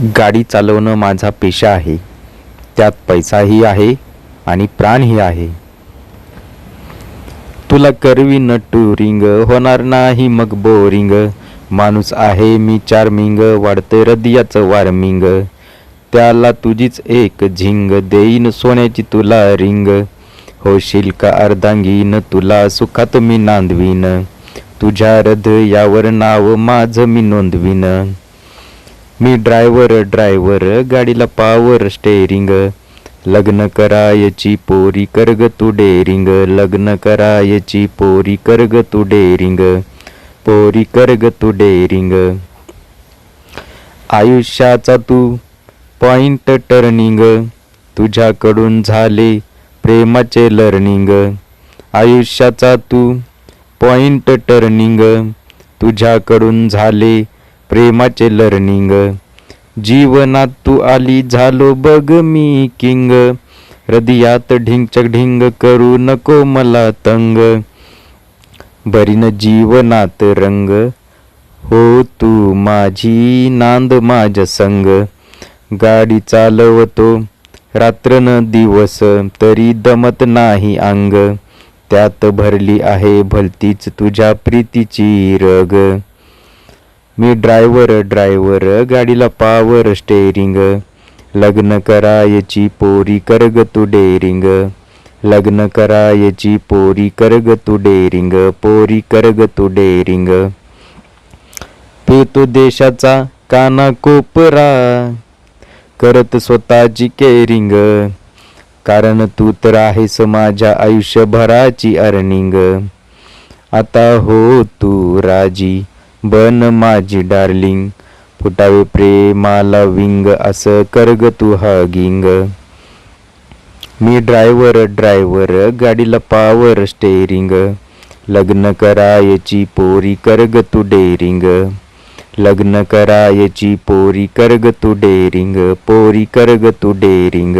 गाडी चालवणं माझा पेशा आहे. त्यात पैसाही आहे आणि प्राणही आहे. तुला करवी न टुरिंग होणार नाही मग बोरिंग. माणूस आहे मी चार्मिंग वाढते हृदयाचं वार्मिंग. त्याला तुझीच एक झिंग देईन सोन्याची तुला रिंग. होशील का अर्धांगीन तुला सुखात मी नांदवीन. तुझ्या हृदयावर नाव माझं मी नोंदवीन. मी ड्रायव्हर ड्रायव्हर गाडीला पावर स्टेरिंग लग्न करायची पोरी करग तू डेरिंग लग्न करायची पोरी करग तू डेरिंग पोरी करग तू डेरिंग आयुष्याचा तू पॉइंट टर्निंग तुझ्याकडून झाले प्रेमाचे लर्निंग आयुष्याचा तू पॉइंट टर्निंग तुझ्याकडून झाले प्रेमाचे लर्निंग जीवनात तू आली झालो बघ मी किंग हृदयात ढिंगचक ढिंग करू नको मला तंग. बरीन जीवनात रंग. हो तू माझी नांद माझ संग. गाडी चालवतो रात्रन दिवस तरी दमत नाही अंग. त्यात भरली आहे भलतीच तुझ्या प्रीतीची रग. मी ड्रायव्हर ड्रायव्हर गाडीला पावर स्टेरिंग लग्न करायची पोरी करग तू डेरिंग लग्न करायची पोरी करग तू डेरिंग पोरी करग तू डेरिंग तू देशाचा काना कोपरा करत स्वतःची केरिंग कारण तू तर आहेस माझ्या आयुष्यभराची अर्निंग आता हो तू राजी बन माझी डार्लिंग फुटावे प्रेमाला विंग असं करग तू हगिंग मी ड्रायव्हर ड्रायव्हर गाडीला पावर स्टेरिंग लग्न करायची पोरी करग तू डेरिंग लग्न करायची पोरी करग तू डेरिंग पोरी करग तू डेरिंग